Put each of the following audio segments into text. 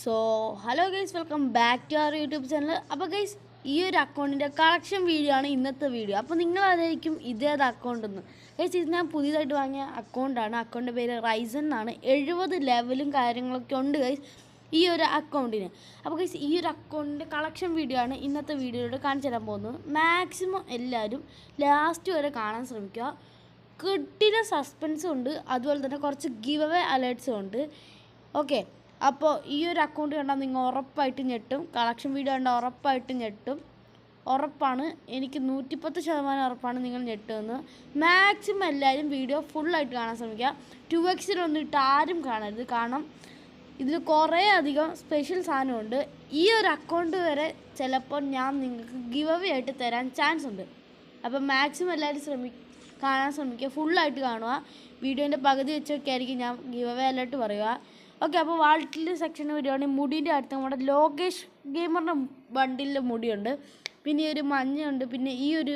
So hello guys welcome back to our YouTube channel അപ്പോൾ guys ഈ ഒരു അക്കൗണ്ടിന്റെ കളക്ഷൻ വീഡിയോ ആണ് ഇന്നത്തെ വീഡിയോ അപ്പോൾ നിങ്ങൾ അതായിരിക്കും ഇതേത് അക്കൗണ്ട് എന്ന്? ഗൈസ് ഇത് ഞാൻ പുതിയതായിട്ട് വാങ്ങിയ അക്കൗണ്ടാണ് അക്കൗണ്ടിന്റെ പേര് റൈസൺ എന്നാണ്. എഴുപത് ലെവലും കാര്യങ്ങളൊക്കെ ഉണ്ട് ഗൈസ് ഈ ഒരു അക്കൗണ്ടിന് അപ്പോൾ ഗൈസ് ഈ ഒരു അക്കൗണ്ടിന്റെ കളക്ഷൻ വീഡിയോ ആണ് ഇന്നത്തെ വീഡിയോയിലൂടെ കാണിച്ചു തരാൻ പോകുന്നത്. മാക്സിമം എല്ലാവരും ലാസ്റ്റ് വരെ കാണാൻ ശ്രമിക്കുക. കിട്ടിയ സസ്പെൻസും ഉണ്ട്. അതുപോലെ തന്നെ കുറച്ച് ഗിവ് അവേ അലേർട്സും ഉണ്ട്. ഓക്കെ അപ്പോൾ ഈ ഒരു അക്കൗണ്ട് കണ്ടാൽ നിങ്ങൾ ഉറപ്പായിട്ട് ഞെട്ടും. കളക്ഷൻ വീഡിയോ കണ്ടാൽ ഉറപ്പായിട്ട് ഞെട്ടും. ഉറപ്പാണ്. എനിക്ക് നൂറ്റിപ്പത്ത് ശതമാനം ഉറപ്പാണ് നിങ്ങൾ ഞെട്ടുമെന്ന് മാക്സിമം എല്ലാവരും വീഡിയോ ഫുള്ളായിട്ട് കാണാൻ ശ്രമിക്കുക. ടു എക്സിലൊന്നും ഇട്ട് ആരും കാണരുത്. കാരണം ഇതിൽ കുറേ അധികം സ്പെഷ്യൽ സാധനമുണ്ട് ഈ ഒരു അക്കൗണ്ട് വരെ ചിലപ്പോൾ ഞാൻ നിങ്ങൾക്ക് ഗിവ് അവേ ആയിട്ട് തരാൻ ചാൻസ് ഉണ്ട്. അപ്പോൾ മാക്സിമം എല്ലാവരും ശ്രമി കാണാൻ ശ്രമിക്കുക. ഫുള്ളായിട്ട് കാണുക. വീഡിയോന്റെ പകുതി വെച്ചൊക്കെ ആയിരിക്കും ഞാൻ ഗിവ് അവേ അല്ലായിട്ട് പറയുക. ഓക്കെ അപ്പോൾ വാൾട്ടിൽ സെക്ഷൻ വരികയാണെങ്കിൽ മുടീന്റെ അടുത്ത് നമ്മുടെ ലോകേഷ് ഗെയിമറിന്റെ ബണ്ടിലെ മുടിയുണ്ട്. പിന്നെ ഈ ഒരു മഞ്ഞയുണ്ട് പിന്നെ ഈ ഒരു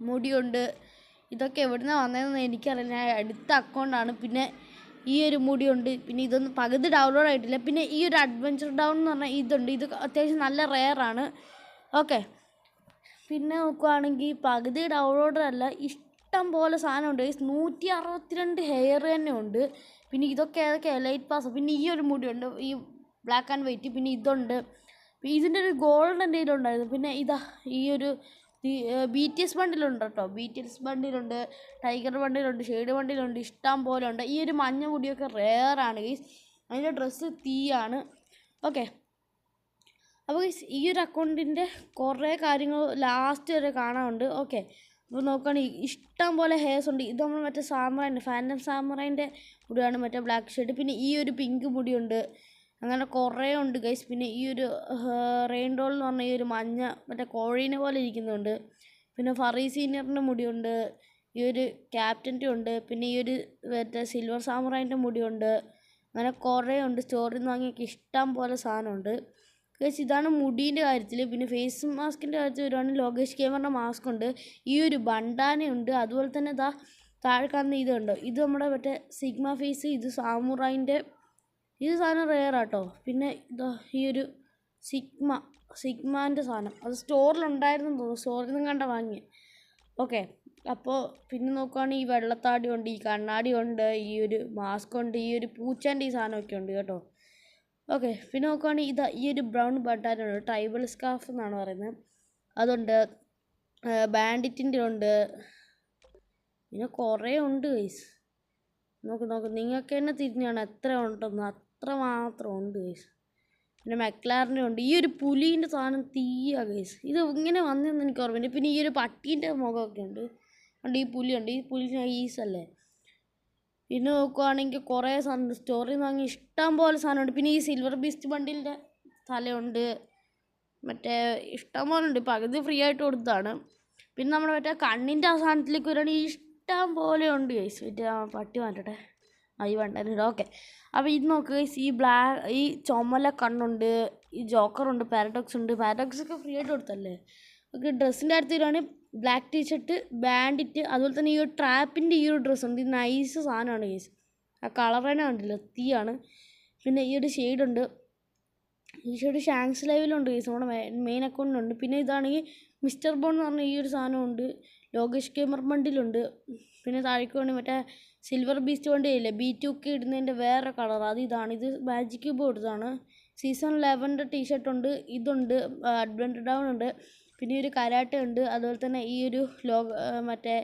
മുടിയുണ്ട്. ഇതൊക്കെ എവിടുന്നാണ് വന്നതെന്ന് എനിക്കറിയില്ല. അടുത്ത അക്കൗണ്ടാണ് പിന്നെ ഈ ഒരു മുടിയുണ്ട്. പിന്നെ ഇതൊന്നും പകുതി ഡൗൺലോഡ് ആയിട്ടില്ല. പിന്നെ ഈ ഒരു അഡ്വഞ്ചർ ഡൗൺ എന്ന് പറഞ്ഞാൽ ഇതുണ്ട്. ഇത് അത്യാവശ്യം നല്ല റെയറാണ് ഓക്കെ. പിന്നെ നോക്കുവാണെങ്കിൽ പകുതി ഡൗൺലോഡ് അല്ല ഇഷ്ടം പോലെ സാധനമുണ്ട്. നൂറ്റി അറുപത്തിരണ്ട് ഹെയർ തന്നെ ഉണ്ട് പിന്നെ ഇതൊക്കെ ഏതൊക്കെ ലൈറ്റ് പാസ് പിന്നെ ഈ ഒരു മുടിയുണ്ട്. ഈ ബ്ലാക്ക് ആൻഡ് വൈറ്റ് പിന്നെ ഇതുണ്ട്. ഇതിന്റെ ഒരു ഗോൾഡ് എന്തെങ്കിലും ഉണ്ടായിരുന്നു. പിന്നെ ഇതാ ഈ ഒരു ബി ടി എസ് ബണ്ടിലുണ്ട് കേട്ടോ. ബി ടി എസ് ബണ്ടിലുണ്ട് ടൈഗർ ബണ്ടിലുണ്ട് ഷെയ്ഡ് ബണ്ടിലുണ്ട് ഇഷ്ടം പോലെ ഉണ്ട്. ഈ ഒരു മഞ്ഞ മുടിയൊക്കെ റെയറാണ് ഗൈസ് അതിന്റെ ഡ്രസ്സ് തീയാണ്. ഓക്കെ അപ്പോൾ ഈ ഒരു അക്കൗണ്ടിന്റെ കുറേ കാര്യങ്ങൾ ലാസ്റ്റ് വരെ കാണാനുണ്ട്. ഓക്കെ അപ്പോൾ നോക്കുകയാണെങ്കിൽ ഇഷ്ടം പോലെ ഹെയർസ് ഉണ്ട്. ഇത് നമ്മൾ മറ്റേ സാമറൈന്റെ ഫാന്റം സാമറൈന്റെ മുടിയാണ് മറ്റേ ബ്ലാക്ക് ഷെയ്ഡ് പിന്നെ ഈ ഒരു പിങ്ക് മുടിയുണ്ട്. അങ്ങനെ കുറേ ഉണ്ട് ഗൈസ് പിന്നെ ഈ ഒരു റെയിൻഡോൾ എന്ന് പറഞ്ഞ ഈ ഒരു മഞ്ഞ മറ്റേ കോഴീനെ പോലെ ഇരിക്കുന്നുണ്ട്. പിന്നെ ഫറി സീനിയറിന്റെ മുടിയുണ്ട്. ഈ ഒരു ക്യാപ്റ്റന്റെ ഉണ്ട്. പിന്നെ ഈ ഒരു മറ്റേ സിൽവർ സാമറൈന്റെ മുടിയുണ്ട്. അങ്ങനെ കുറേ ഉണ്ട്. സ്റ്റോറിൽ നിന്ന് വാങ്ങിയൊക്കെ ഇഷ്ടം പോലെ സാധനമുണ്ട്. ഗൈസ് ഇതാണ് മുടീന്റെ കാര്യത്തിൽ പിന്നെ ഫേസ് മാസ്കിന്റെ കാര്യത്തിൽ വരുവാണെങ്കിൽ ലോകേഷ് കേമറിന്റെ മാസ്ക് ഉണ്ട്. ഈ ഒരു ബണ്ടാനയുണ്ട്. അതുപോലെ തന്നെ ഇതാ താഴെ കാണുന്ന ഇതുണ്ട്. ഇത് നമ്മുടെ മറ്റേ സിഗ്മ ഫേസ് ഇത് സാമുറായിന്റെ ഇത് സാധനം റെയറാട്ടോ പിന്നെ ഇതാ ഈ ഒരു സിഗ്മ സിഗ്മാന്റെ സാധനം. അത് സ്റ്റോറിലുണ്ടായിരുന്നു തോന്നുന്നു. സ്റ്റോറിൽ നിന്നും കണ്ട വാങ്ങി ഓക്കെ അപ്പോൾ പിന്നെ നോക്കുവാണെങ്കിൽ ഈ വെള്ളത്താടി ഉണ്ട് ഈ കണ്ണാടി ഉണ്ട് ഈ ഒരു മാസ്ക് ഉണ്ട് ഈ ഒരു പൂച്ചേന്റെ ഈ സാധനമൊക്കെ ഉണ്ട് കേട്ടോ. ഓക്കെ പിന്നെ നോക്കുവാണെങ്കിൽ ഇതാ ഈ ഒരു ബ്രൗൺ ബട്ടാനുണ്ട് ട്രൈബൽ സ്കാർഫ് എന്നാണ് പറയുന്നത്. അതുണ്ട് ബാൻഡിറ്റിന്റെ ഉണ്ട്. പിന്നെ കുറേ ഉണ്ട് ഗൈസ് നോക്ക് നോക്ക് നിങ്ങൾക്ക് തന്നെ തിരിഞ്ഞാണ് എത്ര ഉണ്ടെന്ന്. അത്ര മാത്രം ഉണ്ട് ഗൈസ് പിന്നെ മെക്ലാറിന്റെ ഉണ്ട്. ഈ ഒരു പുലീന്റെ സാധനം തീയാ ഗൈസ് ഇത് ഇങ്ങനെ വന്നതെന്ന് എനിക്ക് ഓർമ്മയുണ്ട് പിന്നെ ഈ ഒരു പട്ടീന്റെ മുഖമൊക്കെ ഉണ്ട്. ഉണ്ട് ഈ പുലിയുണ്ട്. ഈ പുലി ഈസല്ലേ പിന്നെ നോക്കുവാണെങ്കിൽ കുറേ സാധനം സ്റ്റോറിൽ നിന്ന് ഇഷ്ടം പോലെ സാധനമുണ്ട്. പിന്നെ ഈ സിൽവർ ബീസ്റ്റ് ബണ്ടിലിന്റെ തലയുണ്ട്. മറ്റേ ഇഷ്ടം പോലെ ഉണ്ട്. പകുതി ഫ്രീ ആയിട്ട് കൊടുത്തതാണ്. പിന്നെ നമ്മുടെ മറ്റേ കണ്ണിന്റെ ആ സാധനത്തിലേക്ക് വരികയാണെങ്കിൽ ഇഷ്ടം പോലെ ഉണ്ട് ഗൈസ് മറ്റേ പട്ടി മാറ്റട്ടെ. ആ ഈ വേണ്ട ഓക്കെ അപ്പോൾ ഇത് നോക്ക് ഗൈസ് ഈ ബ്ലാ ഈ ചുമല കണ്ണുണ്ട്. ഈ ജോക്കറുണ്ട്. പാരഡോക്സ് ഉണ്ട്. പാരഡോക്സ് ഒക്കെ ഫ്രീ ആയിട്ട് കൊടുത്തല്ലേ ഓക്കെ ഡ്രസ്സിന്റെ കാര്യത്തിൽ വരുവാണെങ്കിൽ ബ്ലാക്ക് ടീഷർട്ട് ബാൻഡിറ്റ് അതുപോലെ തന്നെ ഈ ഒരു ട്രാപ്പിന്റെ ഈ ഒരു ഡ്രസ്സ് ഉണ്ട്. ഇത് നൈസ് സാധനമാണ് ഗേസ് ആ കളർ തന്നെ കണ്ടില്ല? തീയാണ്. പിന്നെ ഈ ഒരു ഷെയ്ഡുണ്ട് ഈ ഷെയ്ഡ് ഷാങ്സ് ലൈവിലുണ്ട് ഗേസ് നമ്മുടെ മെയിൻ അക്കൗണ്ടിലുണ്ട് പിന്നെ ഇതാണെങ്കിൽ മിസ്റ്റർ ബോൺ എന്ന് പറഞ്ഞ ഈ ഒരു സാധനമുണ്ട് ലോകേഷ് കേമർ ബണ്ടിലുണ്ട് പിന്നെ താഴേക്ക് വേണ്ടി മറ്റേ സിൽവർ ബീസ്റ്റ് വണ്ടിയില്ലേ ബി ടു ഒക്കെ ഇടുന്നതിന്റെ വേറെ കളർ അത് ഇതാണ്. ഇത് മാജിക് ബോർഡ് കൊടുത്തതാണ് സീസൺ ലെവന്റെ ടീഷർട്ടുണ്ട് ഇതുണ്ട്. അഡ്വന്റ് ഡൗൺ ഉണ്ട്. പിന്നെ ഒരു കരാട്ടെ ഉണ്ട്. അതുപോലെ തന്നെ ഈ ഒരു ലോക മറ്റേ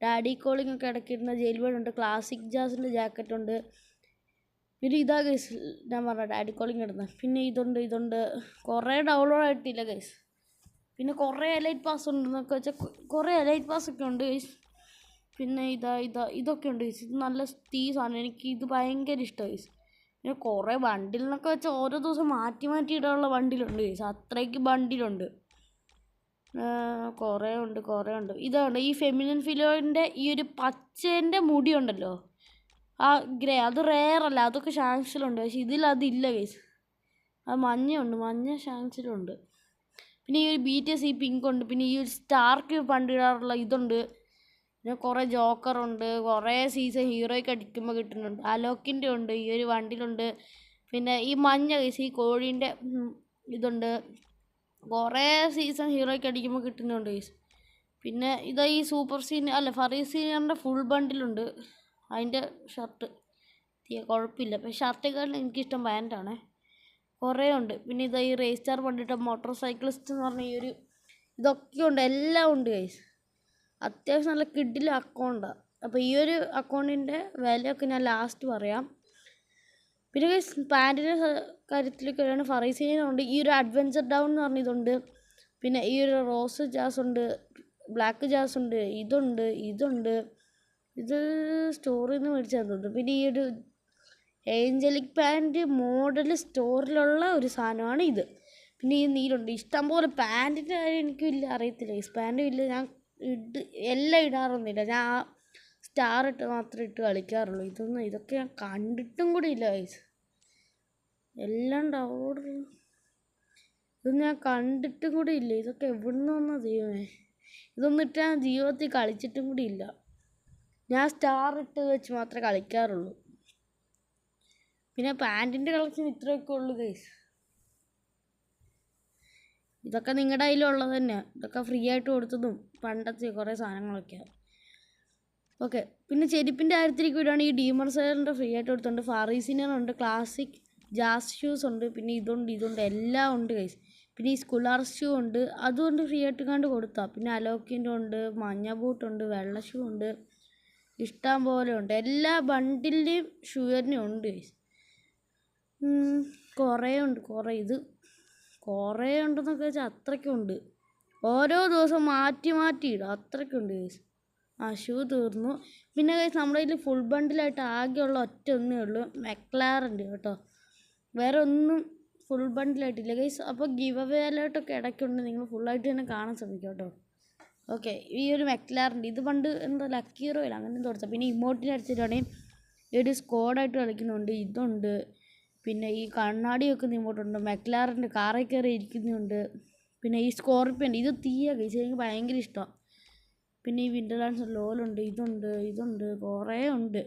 ഡാഡി കോളിംഗ് ഒക്കെ ഇടയ്ക്കിടുന്ന ജയിൽ ബേർഡ് ഉണ്ട് ക്ലാസിക് ജാസിന്റെ ജാക്കറ്റ് ഉണ്ട് പിന്നെ ഇതാ ഗൈസ് ഞാൻ പറഞ്ഞ ഡാഡി കോളിംഗ് ഇടുന്നത്. പിന്നെ ഇതുണ്ട് ഇതുണ്ട്. കുറേ ഡൗൺലോഡ് ആയിട്ടില്ല ഗൈസ് പിന്നെ കുറേ എലൈറ്റ് പാസ് ഉണ്ടെന്നൊക്കെ വെച്ചാൽ കുറേ എലൈറ്റ് പാസ് ഒക്കെ ഉണ്ട് ഗൈസ് പിന്നെ ഇതാ ഇതാ ഇതൊക്കെ ഉണ്ട് ഗൈസ് ഇത് നല്ല തീ സാധനം. എനിക്ക് ഇത് ഭയങ്കര ഇഷ്ടമാണ് ഗൈസ് പിന്നെ കുറേ ബണ്ടിൽ എന്നൊക്കെ വെച്ചാൽ ഓരോ ദിവസം മാറ്റി മാറ്റി ഇടാനുള്ള ബണ്ടിലുണ്ട് ഗൈസ് അത്രയ്ക്ക് ബണ്ടിലുണ്ട് കുറേ ഉണ്ട് കുറേ ഉണ്ട്. ഇതാണ് ഈ ഫെമിനിൻ ഫിലോയിന്റെ ഈ ഒരു പച്ചേന്റെ മുടി ഉണ്ടല്ലോ ആ ഗ്രേ അത് റെയർ അല്ല അതൊക്കെ ഷാങ്സിലുണ്ട് പക്ഷെ ഇതിൽ അതില്ല കേസ് അത് മഞ്ഞയുണ്ട് മഞ്ഞ ഷാങ്സിലുണ്ട് പിന്നെ ഈ ഒരു ബി ടി എസ് ഈ പിങ്ക് ഉണ്ട്. പിന്നെ ഈ ഒരു സ്റ്റാർക്ക് പണ്ടിടാറുള്ള ഇതുണ്ട്. പിന്നെ കുറേ ജോക്കറുണ്ട് കുറേ സീസൺ ഹീറോയ്ക്ക് അടിക്കുമ്പോൾ കിട്ടുന്നുണ്ട്. അലോക്കിന്റെ ഉണ്ട് ഈ ഒരു വണ്ടിയിലുണ്ട്. പിന്നെ ഈ മഞ്ഞ കേസ് ഈ കോഴീന്റെ ഇതുണ്ട്. കുറേ സീസൺ ഹീറോയ്ക്ക് അടിക്കുമ്പോൾ കിട്ടുന്നുണ്ട് ഗൈസ് പിന്നെ ഇതാ ഈ സൂപ്പർ സീനിയർ അല്ല ഫറീ സീനിയറിന്റെ ഫുൾ ബണ്ടിലുണ്ട് അതിന്റെ ഷർട്ട് തീയ കുഴപ്പമില്ല പക്ഷേ ഷർട്ടേക്കാളും എനിക്കിഷ്ടം പാന്റാണ് കുറേ ഉണ്ട്. പിന്നെ ഇതാ ഈ റേസ് സ്റ്റാർ പണ്ടിട്ട മോട്ടോർ സൈക്കിളിസ്റ്റ് എന്ന് പറഞ്ഞ ഈ ഒരു ഇതൊക്കെ ഉണ്ട്. എല്ലാം ഉണ്ട് ഗൈസ് അത്യാവശ്യം നല്ല കിഡിലെ അക്കൗണ്ടാണ് അപ്പോൾ ഈ ഒരു അക്കൗണ്ടിന്റെ വിലയൊക്കെ ഞാൻ ലാസ്റ്റ് പറയാം. പിന്നെ ഗൈസ് പാന്റിന്റെ കാര്യത്തിലേക്ക് വരികയാണ് ഫറൈസീനുണ്ട് ഈ ഒരു അഡ്വഞ്ചർ ഡൗൺ എന്ന് പറഞ്ഞ ഇതുണ്ട്. പിന്നെ ഈ ഒരു റോസ് ജാസ് ഉണ്ട് ബ്ലാക്ക് ജാസ് ഉണ്ട് ഇതുണ്ട് ഇതുണ്ട്. ഇത് സ്റ്റോറിൽ നിന്ന് മേടിച്ചാൽ പിന്നെ ഈ ഒരു ഏഞ്ചലിക് പാന്റ് മോഡൽ സ്റ്റോറിലുള്ള ഒരു സാധനമാണ് ഇത്. പിന്നെ ഈ നീലുണ്ട്. ഇഷ്ടംപോലെ പാന്റിന്റെ കാര്യം എനിക്ക് വലിയ അറിയത്തില്ല ഈ പാന്റും ഇല്ല. ഞാൻ ഇട്ട് എല്ലാം ഇടാറൊന്നുമില്ല. ഞാൻ സ്റ്റാർ ഇട്ട് മാത്രമേ ഇട്ട് കളിക്കാറുള്ളൂ. ഇതൊന്നും ഇതൊക്കെ ഞാൻ കണ്ടിട്ടും കൂടി ഇല്ല ഗൈസ് എല്ലാം ഓർഡർ ഇതൊന്നും ഞാൻ കണ്ടിട്ടും കൂടി ഇല്ല ഇതൊക്കെ എവിടുന്ന് വന്ന ദൈവമേ? ഇതൊന്നും ഇട്ട് ഞാൻ ജീവിതത്തിൽ കളിച്ചിട്ടും കൂടി ഇല്ല ഞാൻ സ്റ്റാർ ഇട്ട് വെച്ച് മാത്രമേ കളിക്കാറുള്ളൂ. പിന്നെ പാന്റിന്റെ കളക്ഷൻ ഇത്രയൊക്കെ ഉള്ളൂ ഗൈസ് ഇതൊക്കെ നിങ്ങളുടെ കയ്യിലുള്ളത് തന്നെയാണ് ഇതൊക്കെ ഫ്രീ ആയിട്ട് കൊടുത്തതും പണ്ടത്തെ കുറേ സാധനങ്ങളൊക്കെയാണ് ഓക്കെ. പിന്നെ ചെരുപ്പിന്റെ കാര്യത്തിലേക്ക് ഈ ഡീമർ സൈലറിന്റെ ഫ്രീ ആയിട്ട് കൊടുത്തുണ്ട് ഫാറീസിനുണ്ട് ക്ലാസിക് ജാസ് ഷൂസ് ഉണ്ട് പിന്നെ ഇതുണ്ട് ഇതുണ്ട് എല്ലാം ഉണ്ട് കൈസ് പിന്നെ ഈ സ്കുലാർ ഷൂ ഉണ്ട് അതുകൊണ്ട് ഫ്രീ ആയിട്ട് കണ്ട് കൊടുത്താൽ പിന്നെ അലോക്കിന്റെ ഉണ്ട് മഞ്ഞ ബൂട്ടുണ്ട് വെള്ള ഷൂ ഉണ്ട് ഇഷ്ടം പോലെ ഉണ്ട്. എല്ലാ ബണ്ടിന്റെയും ഷൂ തന്നെ ഉണ്ട് കൈസ് കുറേ ഉണ്ട് കുറേ. ഇത് കുറേ ഉണ്ടെന്നൊക്കെ വെച്ചാൽ അത്രയ്ക്കുണ്ട് ഓരോ ദിവസം മാറ്റി മാറ്റി ഇടും അത്രയ്ക്കുണ്ട് കേസ് ആ ഷൂ തീർന്നു. പിന്നെ കേസ് നമ്മുടെ കയ്യിൽ ഫുൾ ബണ്ടിലായിട്ട് ആകെയുള്ള ഒറ്റ ഒന്നേ ഉള്ളൂ മെക്ലാറുണ്ട് കേട്ടോ. വേറെ ഒന്നും ഫുൾ ബണ്ടിലായിട്ടില്ല ഗൈസ് അപ്പോൾ ഗിവ് അവേ അലേർട്ടൊക്കെ ഇടയ്ക്കുണ്ട്. നിങ്ങൾ ഫുള്ളായിട്ട് തന്നെ കാണാൻ ശ്രമിക്കുക കേട്ടോ. ഓക്കെ ഈ ഒരു മെക്ലാറുണ്ട് ഇത് പണ്ട് എന്താ ലക്കി ഹീറോ ഇല്ല അങ്ങനെ തുടച്ച പിന്നെ ഇമോട്ടിന്റെ അടിച്ചിട്ടാണെങ്കിൽ ഒരു സ്ക്വാഡായിട്ട് കളിക്കുന്നുണ്ട്. ഇതുണ്ട്. പിന്നെ ഈ കണ്ണാടി വെക്കുന്ന ഇങ്ങോട്ടുണ്ട് മെക്ലാറിന്റെ കാറിൽ കയറി ഇരിക്കുന്നുണ്ട്. പിന്നെ ഈ സ്കോർപ്പിയൻ ഇത് തീയ കഴിച്ച് എനിക്ക് ഭയങ്കര ഇഷ്ടമാണ് പിന്നെ ഈ വിന്റർ ഡാൻസ് ലോലുണ്ട് ഇതുണ്ട് ഇതുണ്ട് കുറേ ഉണ്ട്.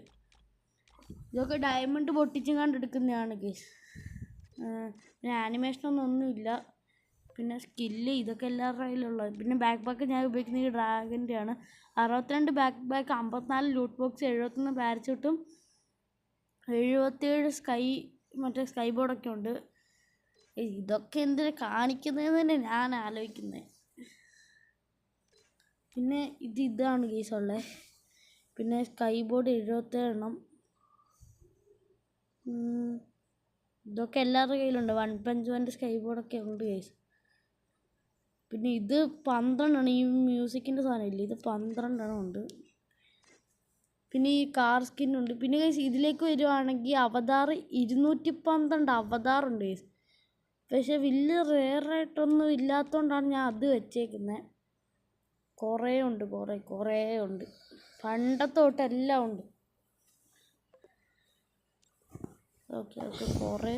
ഇതൊക്കെ ഡയമണ്ട് പൊട്ടിച്ചും കണ്ടെടുക്കുന്നതാണ് കേസ് പിന്നെ ആനിമേഷനൊന്നും ഒന്നുമില്ല. പിന്നെ സ്കില്ല് ഇതൊക്കെ എല്ലാവരുടെ കയ്യിലുള്ളത് പിന്നെ ബാക്ക് ബാക്ക് ഞാൻ ഉപയോഗിക്കുന്നത് ഡ്രാഗന്റെ ആണ്. അറുപത്തിരണ്ട് ബാക്ക് ബാക്ക് അമ്പത്തിനാല് ലൂട്ട് ബോക്സ് എഴുപത്തൊന്ന് പാരച്ചൂട്ടും എഴുപത്തേഴ് സ്കൈ മറ്റേ സ്കൈ ബോർഡൊക്കെ ഉണ്ട്. ഇതൊക്കെ എന്തിനാണ് കാണിക്കുന്നതെന്ന് തന്നെ ഞാൻ ആലോചിക്കുന്നത് പിന്നെ ഇത് ഇതാണ് കേസ് ഉള്ളത് പിന്നെ സ്കൈ ബോർഡ് എഴുപത്തേഴെണ്ണം ഇതൊക്കെ എല്ലാവരുടെ കയ്യിലുണ്ട്. വൺ പഞ്ച് വന്റെ സ്കൈ ബോർഡൊക്കെ ഉണ്ട് കേസ് പിന്നെ ഇത് പന്ത്രണ്ടെണ്ണം. ഈ മ്യൂസിക്കിന്റെ സാധനമില്ല ഇത് പന്ത്രണ്ടെണ്ണം ഉണ്ട്. പിന്നെ ഈ കാർ സ്കിന്നുണ്ട് പിന്നെ ഗൈസ് ഇതിലേക്ക് വരുവാണെങ്കിൽ അവതാർ ഇരുന്നൂറ്റി പന്ത്രണ്ട് അവതാറുണ്ട് ഗൈസ് പക്ഷെ വലിയ റെയറായിട്ടൊന്നും ഇല്ലാത്തതുകൊണ്ടാണ് ഞാൻ അത് വെച്ചേക്കുന്നത് കുറേ ഉണ്ട് കുറേ കുറേ ഉണ്ട്. പണ്ടത്തെ തൊട്ട് എല്ലാം ഉണ്ട്. ഓക്കെ ഓക്കെ കുറേ.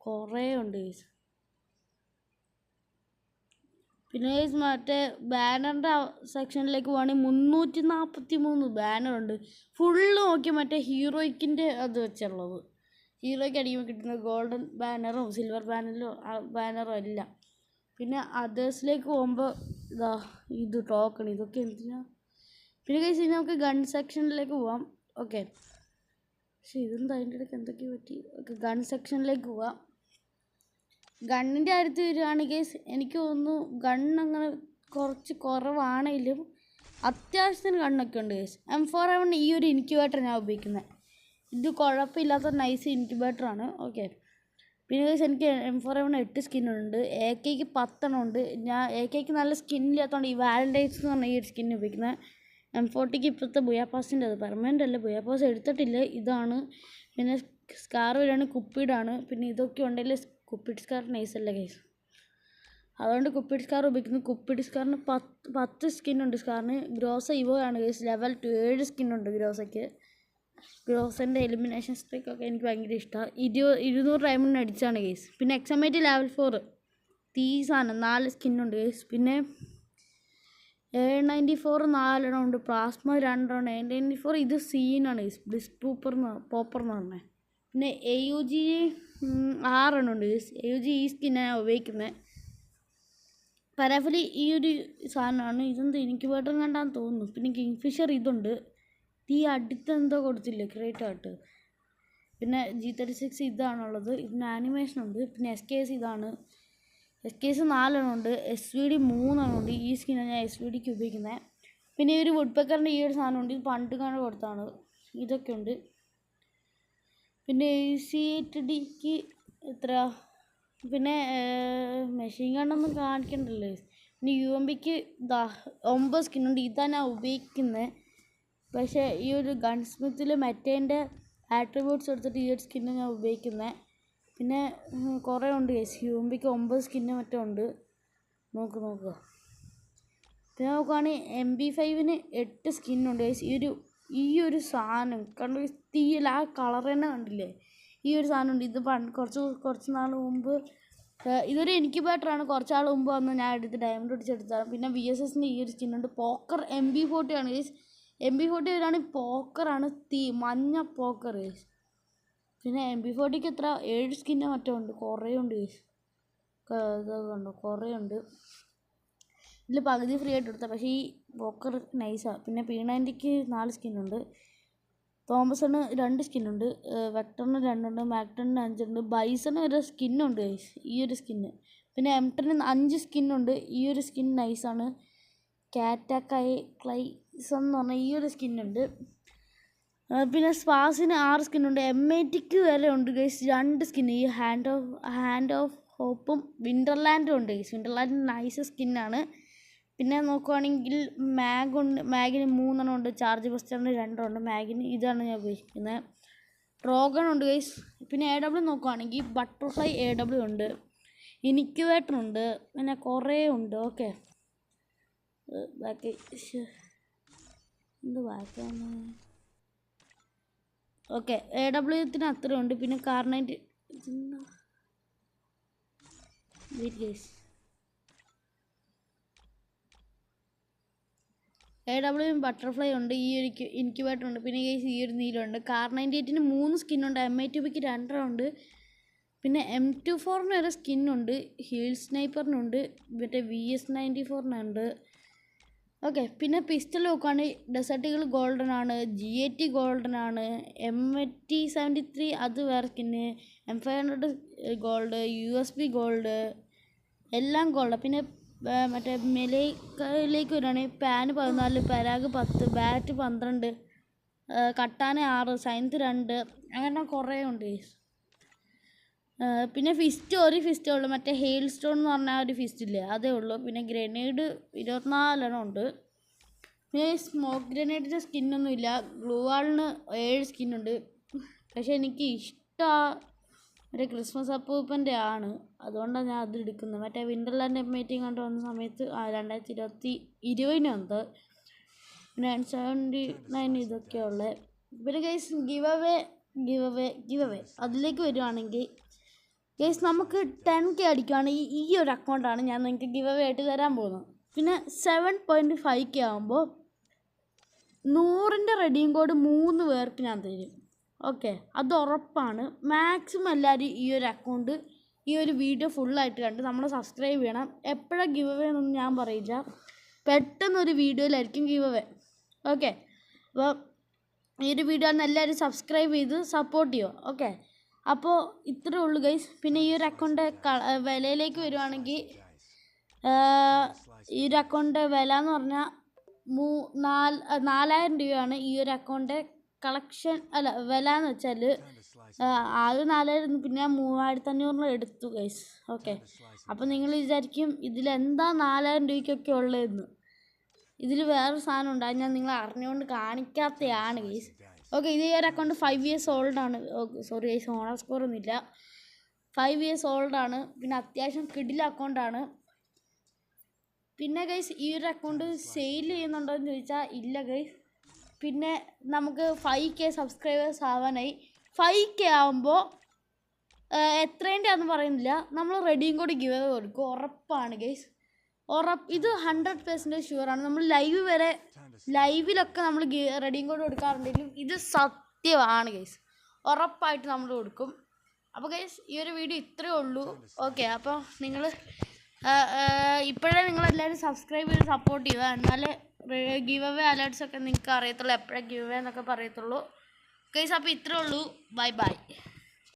കുറേ ഉണ്ട് ഗൈസ് പിന്നെ ഗൈസ് മറ്റേ ബാനറിന്റെ സെക്ഷനിലേക്ക് പോവുകയാണെങ്കിൽ മുന്നൂറ്റി നാൽപ്പത്തി മൂന്ന് ബാനറുണ്ട്. ഫുള്ള് നോക്കി മറ്റേ ഹീറോയ്ക്കിന്റെ അത് വെച്ചുള്ളത്. ഹീറോയ്ക്ക് അടിക്കുമ്പോൾ കിട്ടുന്ന ഗോൾഡൻ ബാനറും സിൽവർ ബാനറും ബാനറും എല്ലാം. പിന്നെ അതേഴ്സിലേക്ക് പോകുമ്പോൾ ഇതാ ഇത് ടോക്കൺ ഇതൊക്കെ എന്തിനാ? പിന്നെ കഴിച്ച് കഴിഞ്ഞാൽ നമുക്ക് ഗൺ സെക്ഷനിലേക്ക് പോവാം. ഓക്കെ പക്ഷെ ഇതെന്താ? അതിന്റെ ഇടയ്ക്ക് എന്തൊക്കെ പറ്റി? ഓക്കെ ഗൺ സെക്ഷനിലേക്ക് പോവാം. ഗണ്ണിന്റെ കാര്യത്തിൽ വരികയാണെങ്കിൽ എനിക്ക് തോന്നുന്നു ഗണ്ണങ്ങനെ കുറച്ച് കുറവാണെങ്കിലും അത്യാവശ്യത്തിന് ഗണ്ണൊക്കെ ഉണ്ട് കേസ് എം ഫോർ എവൺ ഈ ഒരു ഇൻക്യുബേറ്റർ ഞാൻ ഉപയോഗിക്കുന്നത്. ഇത് കുഴപ്പമില്ലാത്ത നൈസ് ഇൻക്യുബേറ്ററാണ് ഓക്കെ പിന്നെ ഗൈസ് എനിക്ക് എം ഫോർ എവണ് എട്ട് സ്കിന്നുണ്ട് എ കെക്ക് പത്തെണ്ണം ഉണ്ട്. ഞാൻ എ കെക്ക് നല്ല സ്കിന്നില്ലാത്തതുകൊണ്ട് ഈ വാലന്റൈൻസ് എന്ന് പറഞ്ഞ ഈ ഒരു സ്കിന്ന് ഉപയോഗിക്കുന്നത് എം ഫോർട്ടിക്ക് ഇപ്പോഴത്തെ ബുയാപ്പാസിന്റെ അത് പെർമനന്റ് അല്ല. ബുയാപ്പാസ് എടുത്തിട്ടില്ല. ഇതാണ്. പിന്നെ സ്കാർ വരികയാണ് കുപ്പിഡാണ് പിന്നെ ഇതൊക്കെ ഉണ്ടെങ്കിൽ കുപ്പിഡ് സ്കാർ അല്ല കേസ് അതുകൊണ്ട് കുപ്പിഡ് സ്കാർ ഉപയോഗിക്കുന്നു. കുപ്പിഡ് സ്കാറിന് പത്ത് പത്ത് സ്കിന്നുണ്ട് സ്കാറിന് ഗ്രോസ ഇവോ ആണ് കേസ് ലെവൽ ടു ഏഴ് സ്കിന്നുണ്ട് ഗ്രോസയ്ക്ക്. ഗ്രോസന്റെ എലിമിനേഷൻ സ്ട്രിക്കൊക്കെ എനിക്ക് ഭയങ്കര ഇഷ്ടമാണ് ഇരുപത് ഇരുന്നൂറ് ഡയമണ്ട് അടിച്ചാണ് കേസ് പിന്നെ എക്സമേറ്റ് ലെവൽ ഫോർ തീസാണ് നാല് സ്കിന്നുണ്ട് കേസ് പിന്നെ എ നയന്റി ഫോർ നാലെണ്ണം ഉണ്ട്. പ്ലാസ്മ രണ്ടെണ്ണം. എ നയന്റി ഫോർ ഇത് സീനാണ് കേസ് ബ്ലിസ് പൂപ്പർ പോപ്പർ എന്ന് പറഞ്ഞത് പിന്നെ എ യു ജി ആറെണ്ണം ഉണ്ട് എ യു ജി ഈ സ്കിന്നാണ് ഉപയോഗിക്കുന്നത് പരാഫലി ഈ ഒരു സാധനമാണ്. ഇതെന്ത് എനിക്ക് വേട്ടം കണ്ടാന്ന് തോന്നുന്നു. പിന്നെ കിങ് ഫിഷർ ഇതുണ്ട്. ഈ അടുത്തെന്തോ കൊടുത്തില്ലേ ക്രിയേറ്റ് ആയിട്ട്. പിന്നെ ജി തേർട്ടി സിക്സ് ഇതാണുള്ളത് ഇതിന് ആനിമേഷൻ ഉണ്ട് പിന്നെ എസ് കെ എസ് ഇതാണ്. എസ് കെ എസ് നാലെണ്ണം ഉണ്ട് എസ് വി ഡി മൂന്നെണ്ണം ഉണ്ട് ഈ സ്കിന്നാണ് ഞാൻ എസ് വി ഡിക്ക് ഉപയോഗിക്കുന്നത് പിന്നെ ഈ ഒരു വുഡ് പെക്കറിന്റെ ഈ ഒരു സാധനം ഉണ്ട് ഇത് പണ്ട് കാണാൻ കൊടുത്താണ്. ഇതൊക്കെ ഉണ്ട്. പിന്നെ സി എറ്റ് ഡിക്ക് എത്ര? പിന്നെ മെഷീൻ ഗണ്ണൊന്നും കാണിക്കണ്ടല്ലോ. പിന്നെ യു എം ബിക്ക് ദാ ഒമ്പത് സ്കിന്നുണ്ട് ഇതാണ് ഞാൻ ഉപയോഗിക്കുന്നത് പക്ഷേ ഈ ഒരു ഗൺ സ്മിത്തിൽ മറ്റേന്റെ ആട്രിബ്യൂട്ട്സ് എടുത്തിട്ട് ഈ ഒരു സ്കിന്ന് ഞാൻ ഉപയോഗിക്കുന്നത് പിന്നെ കുറേ ഉണ്ട് ഗൈസ് ഹ്യൂമ്പിക്ക് ഒമ്പത് സ്കിന്ന് മറ്റേ ഉണ്ട്. നോക്ക് നോക്കുക പിന്നെ നോക്കുകയാണെങ്കിൽ എം ബി ഫൈവിന് എട്ട് സ്കിന്നുണ്ട് ഗൈസ് ഈ ഒരു ഈ ഒരു സാധനം കണ്ട? തീയിൽ ആ കളർ തന്നെ കണ്ടില്ലേ? ഈ ഒരു സാധനം ഉണ്ട്. ഇത് പണ്ട് കുറച്ച് കുറച്ച് നാൾ മുമ്പ് ഇതൊരു എനിക്ക് ബെറ്ററാണ് കുറച്ച് നാൾ മുമ്പ് വന്ന് ഞാൻ എടുത്ത് ഡയമണ്ട് അടിച്ചെടുത്താണ് പിന്നെ വി എസ് എസിന്റെ ഈ ഒരു സ്കിന്നുണ്ട്. പോക്കർ എം ബി ഫോർട്ടി ആണ് ഗൈസ് എം ബി ഫോർട്ടി വരാണ് പോക്കറാണ് തീ മഞ്ഞ പോക്കർ പിന്നെ എം ബി ഫോർട്ടിക്ക് എത്ര? ഏഴ് സ്കിന്നോ മറ്റോ ഉണ്ട് കുറേ ഉണ്ട്. ഇതൊക്കെ കണ്ടോ? കുറേ ഉണ്ട്. ഇതിൽ പകുതി ഫ്രീ ആയിട്ട് കൊടുത്ത. പക്ഷേ ഈ പോക്കർ നൈസാണ് പിന്നെ പി നയന്റിക്ക് നാല് സ്കിന്നുണ്ട് തോമസണ് രണ്ട് സ്കിന്നുണ്ട് വെക്ടറിന് രണ്ടുണ്ട് മാക്ടണിന് അഞ്ചുണ്ട് ബൈസണ് ഒരു സ്കിന്നുണ്ട് ഗൈസ് ഈ ഒരു സ്കിന്ന് പിന്നെ എം ടെന് അഞ്ച് സ്കിന്നുണ്ട് ഈ ഒരു സ്കിൻ നൈസാണ് കാറ്റാക്കൈ ക്ലൈസ് എന്ന് പറഞ്ഞ ഈ ഒരു സ്കിന്നുണ്ട്. പിന്നെ സ്പാസിന് ആറ് സ്കിന്നുണ്ട്. എം ഐ ടിക്ക് വരെ ഉണ്ട് ഗൈസ് രണ്ട് സ്കിൻ ഈ ഹാൻഡ് ഓഫ് ഹാൻഡ് ഓഫ് ഹോപ്പും വിന്റർലാൻഡും ഉണ്ട് ഗൈസ് വിന്റർലാൻഡ് നൈസ് സ്കിന്നാണ്. പിന്നെ നോക്കുവാണെങ്കിൽ മാഗ് ഉണ്ട്. മാഗിന് മൂന്നെണ്ണം ഉണ്ട്. ചാർജ് ബസ്റ്ററിന് രണ്ടെണ്ണം ഉണ്ട്. മാഗിന് ഇതാണ് ഞാൻ ഉപയോഗിക്കുന്നത് ട്രോഗൺ ഉണ്ട് ഗൈസ് പിന്നെ എ ഡബ്ല്യു നോക്കുവാണെങ്കിൽ ബട്ടർഫ്ലൈ എ ഡബ്ല്യു ഉണ്ട്. ഇനിക്യുവേറ്റർ ഉണ്ട്. പിന്നെ കുറേ ഉണ്ട്. ഓക്കെ ബാക്കി. എന്ത് വാക്കാണ്? ഓക്കെ എ ഡബ്ല്യുത്തിന് ഉണ്ട് പിന്നെ കാർണൈറ്റ് wait guys A W butterfly ഉണ്ട്. ഈ ഒരു ഇൻക്യുബേറ്റർ ഉണ്ട് പിന്നെ ഗേസ് ഈ ഒരു നീലുണ്ട് കാർ നയന്റി എയ്റ്റിന് മൂന്ന് സ്കിന്നുണ്ട് എം ഐ ടു ബിക്ക് രണ്ടെണ്ണം ഉണ്ട്. പിന്നെ എം ടു ഫോറിന് ഒരു സ്കിന്നുണ്ട് ഹീൽ സ്നൈപ്പറിനുണ്ട് മറ്റേ വി എസ് നയന്റി ഫോറിനുണ്ട് ഓക്കെ പിന്നെ പിസ്റ്റൽ നോക്കുകയാണെങ്കിൽ ഡെസർട്ടുകൾ ഗോൾഡൻ ആണ്. ജി എ ടി ഗോൾഡൻ ആണ്. എം ടി സെവന്റി ത്രീ അത് വേറെ skin M five hundred gold U S B gold എല്ലാം ഗോൾഡ് പിന്നെ മറ്റേ മെലേക്കയിലേക്ക് വരികയാണെങ്കിൽ പാന് പതിനാല് പരാഗ് പത്ത് ബാറ്റ് പന്ത്രണ്ട് കട്ടാന ആറ് സയൻസ് രണ്ട് അങ്ങനെ കുറേ ഉണ്ട്. പിന്നെ ഫിസ്റ്റ് ഒരു ഫിസ്റ്റേ ഉള്ളൂ. മറ്റേ ഹെയിൽ സ്റ്റോൺ എന്ന് പറഞ്ഞ ഒരു ഫിസ്റ്റ് ഇല്ലേ? അതേ ഉള്ളൂ. പിന്നെ ഗ്രനേഡ് ഇരുപത്തിനാലെണ്ണം ഉണ്ട്. പിന്നെ സ്മോക്ക് ഗ്രനേഡിന്റെ സ്കിന്നൊന്നും ഇല്ല. ഗ്ലൂ വാളിന് ഏഴ് സ്കിന്നുണ്ട് പക്ഷെ എനിക്ക് ഇഷ്ടം മറ്റേ ക്രിസ്മസ് അപ്പൂപ്പന്റെ ആണ്. അതുകൊണ്ടാണ് ഞാൻ അത് എടുക്കുന്നത്. മറ്റേ വിന്റർലാൻഡ് മീറ്റിംഗ് കണ്ട് വന്ന സമയത്ത് ആ രണ്ടായിരത്തി ഇരുപത്തി ഇരുപതിന് വന്നത് നയൻ സെവന്റി നയൻ ഇതൊക്കെയുള്ളത് പിന്നെ guys give away give away give away അതിലേക്ക് വരുവാണെങ്കിൽ ഗൈസ് നമുക്ക് ടെൻ കെ അടിക്കുവാണെങ്കിൽ ഈ ഒരു അക്കൗണ്ടാണ് ഞാൻ നിങ്ങൾക്ക് ഗിവ് അവേ ആയിട്ട് തരാൻ പോകുന്നത്. പിന്നെ സെവൻ പോയിന്റ് ഫൈവ് കെ ആകുമ്പോൾ നൂറിന്റെ റെഡിയും കോഡ് മൂന്ന് പേർക്ക് ഞാൻ തരും. ഓക്കെ അത് ഉറപ്പാണ്. മാക്സിമം എല്ലാവരും ഈ ഒരു അക്കൗണ്ട് ഈ ഒരു വീഡിയോ ഫുള്ളായിട്ട് കണ്ട് നമ്മൾ സബ്സ്ക്രൈബ് ചെയ്യണം. എപ്പോഴാണ് ഗിവ് അവേ എന്നൊന്നും ഞാൻ പറയില്ല. പെട്ടെന്നൊരു വീഡിയോയിലായിരിക്കും ഗിവ് അവേ ഓക്കെ അപ്പോൾ ഈ ഒരു വീഡിയോ ആണ് എല്ലാവരും സബ്സ്ക്രൈബ് ചെയ്ത് സപ്പോർട്ട് ചെയ്യുക. ഓക്കെ അപ്പോൾ ഇത്രേ ഉള്ളൂ ഗൈസ് പിന്നെ ഈ ഒരു അക്കൗണ്ട് വിലയിലേക്ക് വരുവാണെങ്കിൽ ഈ ഒരു അക്കൗണ്ട് വില എന്ന് പറഞ്ഞാൽ മൂ നാല് നാലായിരം രൂപയാണ് ഈ ഒരു അക്കൗണ്ട് കളക്ഷൻ അല്ല വില എന്ന് വെച്ചാൽ ആദ്യം നാലായിരം പിന്നെ മൂവായിരത്തി അഞ്ഞൂറിന് എടുത്തു ഗൈസ് ഓക്കെ അപ്പോൾ നിങ്ങൾ വിചാരിക്കും ഇതിലെന്താ നാലായിരം രൂപയ്ക്കൊക്കെ ഉള്ളതെന്ന്. ഇതിൽ വേറൊരു സാധനം ഉണ്ട് ഞാൻ നിങ്ങളെ അറിഞ്ഞുകൊണ്ട് കാണിക്കാത്തതാണ് ഗൈസ് ഓക്കെ ഇത് ഈ ഒരു അക്കൗണ്ട് ഫൈവ് ഇയേഴ്സ് ഓൾഡ് ആണ് സോറി ഐസ് ഓണർ സ്കോർ ഒന്നുമില്ല. ഫൈവ് ഇയേഴ്സ് ഓൾഡ് ആണ്. പിന്നെ അത്യാവശ്യം കിടില അക്കൗണ്ടാണ് പിന്നെ ഗൈസ് ഈ ഒരു അക്കൗണ്ട് സെയിൽ ചെയ്യുന്നുണ്ടോ എന്ന് ചോദിച്ചാൽ ഇല്ല ഗൈസ് പിന്നെ നമുക്ക് ഫൈവ് കെ സബ്സ്ക്രൈബേഴ്സ് ആവാനായി. ഫൈവ് കെ ആവുമ്പോൾ എത്രേന്റെ ആണെന്ന് പറയുന്നില്ല. നമ്മൾ റെഡിയും കൂടി ഗിവ് കൊടുക്കും. ഉറപ്പാണ് ഗൈസ് ഉറപ്പ് ഇത് ഹൺഡ്രഡ് പെർസെന്റേജ് ആണ്. നമ്മൾ ലൈവ് വരെ ലൈവിലൊക്കെ നമ്മൾ റെഡിയും കോഡ് കൊടുക്കാറുണ്ടെങ്കിലും ഇത് സത്യമാണ് ഗൈസ് ഉറപ്പായിട്ട് നമ്മൾ കൊടുക്കും. അപ്പോൾ ഗൈസ് ഈ ഒരു വീഡിയോ ഇത്രയേ ഉള്ളൂ. ഓക്കെ അപ്പോൾ നിങ്ങൾ ഇപ്പോഴേ നിങ്ങളെല്ലാവരും സബ്സ്ക്രൈബ് ചെയ്ത് സപ്പോർട്ട് ചെയ്യുക എന്നാലേ ഗിവ് അവേ അലേർട്സ് ഒക്കെ നിങ്ങൾക്ക് അറിയത്തുള്ളൂ. എപ്പോഴേ ഗിവ് അവേ എന്നൊക്കെ പറയത്തുള്ളൂ. ഗൈസ് അപ്പോൾ ഇത്രയേ ഉള്ളൂ. Bye bye